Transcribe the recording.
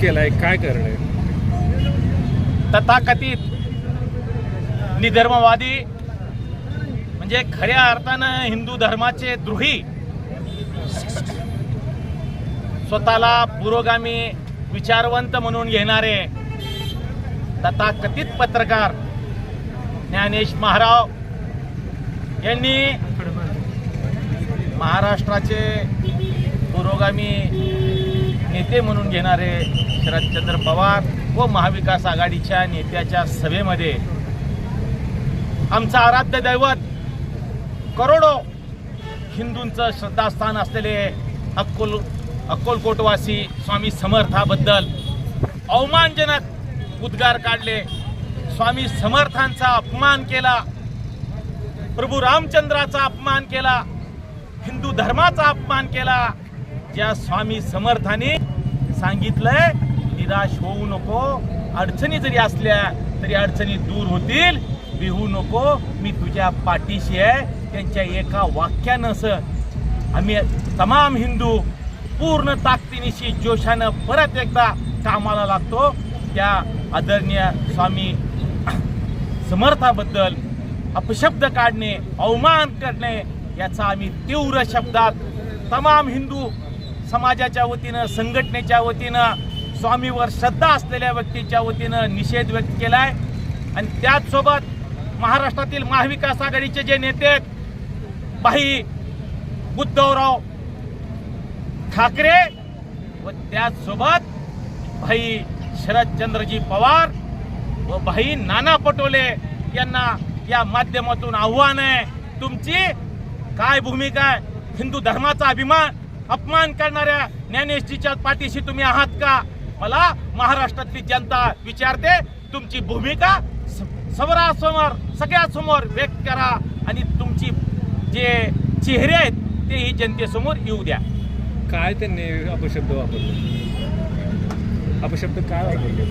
केलाय काय करणे तथाकथित निधर्मवादी म्हणजे खऱ्या अर्थानं हिंदू धर्माचे द्रोही. स्वतःला पुरोगामी विचारवंत म्हणून घेणारे तथाकथित पत्रकार ज्ञानेश महाराव यांनी महाराष्ट्राचे पुरोगामी नेते म्हणून घेणारे शरदचंद्र पवार व महाविकास आघाडीच्या नेत्याच्या सभेमध्ये आमचं आराध्य दैवत करोडो हिंदूंचं श्रद्धास्थान असलेले अक्कोल अक्कोलकोटवासी स्वामी समर्थाबद्दल अवमानजनक उद्गार काढले. स्वामी समर्थांचा अपमान केला. प्रभू रामचंद्राचा अपमान केला. हिंदू धर्माचा अपमान केला. ज्या स्वामी समर्थाने सांगितलंय निराश होऊ नको. अडचणी जरी असल्या तरी अडचणी दूर होतील. बिहू नको. मी तुझ्या पाठीशी आहे. त्यांच्या एका वाक्यानं सर आम्ही तमाम हिंदू पूर्ण ताकदीनिशी जोशानं परत एकदा कामाला लागतो. त्या आदरणीय स्वामी समर्थाबद्दल अपशब्द काढणे अवमान करणे याचा आम्ही तीव्र शब्दात तमाम हिंदू समाजाच्या वतीनं संघटनेच्या वतीनं स्वामीवर श्रद्धा असलेल्या व्यक्तीच्या वतीनं निषेध व्यक्त केलाय. आणि त्याचसोबत महाराष्ट्रातील महाविकास आघाडीचे जे नेते आहेत भाई बुद्धवराव ठाकरे व त्याचसोबत भाई शरदचंद्रजी पवार व भाई नाना पटोले यांना या माध्यमातून आव्हान आहे. तुमची काय भूमिका आहे? हिंदू धर्माचा अभिमान अपमान करणाऱ्या ज्ञानेशजीच्या पाठीशी तुम्ही आहात का? मला महाराष्ट्रातली जनता विचारते तुमची भूमिका स- समोरासमोर सगळ्यासमोर व्यक्त करा आणि तुमची जे चेहरे आहेत तेही जनतेसमोर येऊ द्या. काय त्यांनी अपशब्द वापरले? अपशब्द काय वापरले?